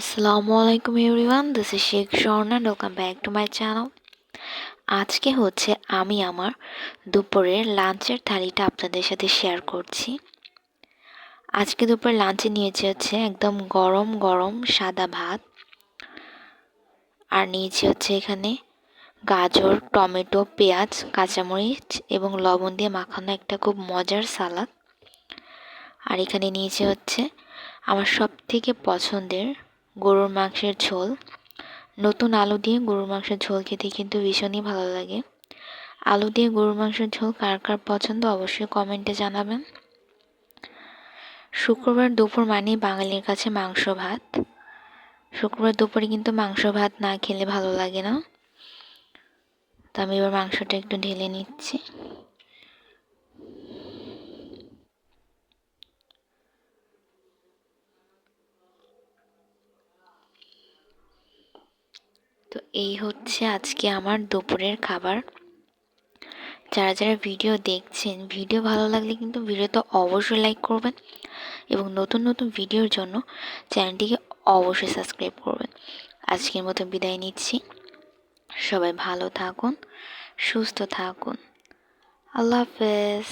আসসালামু আলাইকুম everyone this is Sheikh Swarna welcome back to my channel আজকে হচ্ছে আমি আমার দুপুরের লাঞ্চের থালিটা আপনাদের সাথে শেয়ার করছি। আজকে দুপুরে লাঞ্চে নিয়েছি হচ্ছে একদম গরম গরম সাদা ভাত। আর নিয়েছি হচ্ছে এখানে গাজর, টমেটো, পেঁয়াজ, কাঁচামরিচ এবং লবণ দিয়ে মাখানো একটা খুব মজার সালাদ। আর এখানে নিয়েছি হচ্ছে আমার সব থেকে পছন্দের গরুর মাংসের ঝোল। নতুন আলু দিয়ে গরুর মাংসের ঝোল খেতে কিন্তু ভীষণই ভালো লাগে। আলু দিয়ে গরুর মাংসের ঝোল কার কার পছন্দ অবশ্যই কমেন্টে জানাবেন। শুক্রবার দুপুর মানেই বাঙালির কাছে মাংস ভাত। শুক্রবার দুপুরে কিন্তু মাংস ভাত না খেলে ভালো লাগে না। তো আমি এবার মাংসটা একটু ঢেলে নিচ্ছি। এই হচ্ছে আজকে আমার দুপুরের খাবার। যারা যারা ভিডিও দেখছেন, ভিডিও ভালো লাগলে কিন্তু ভিডিও তো অবশ্যই লাইক করবেন এবং নতুন নতুন ভিডিওর জন্য চ্যানেলটিকে অবশ্যই সাবস্ক্রাইব করবেন। আজকের মতো বিদায় নিচ্ছি। সবাই ভালো থাকুন, সুস্থ থাকুন। আল্লাহ হাফেজ।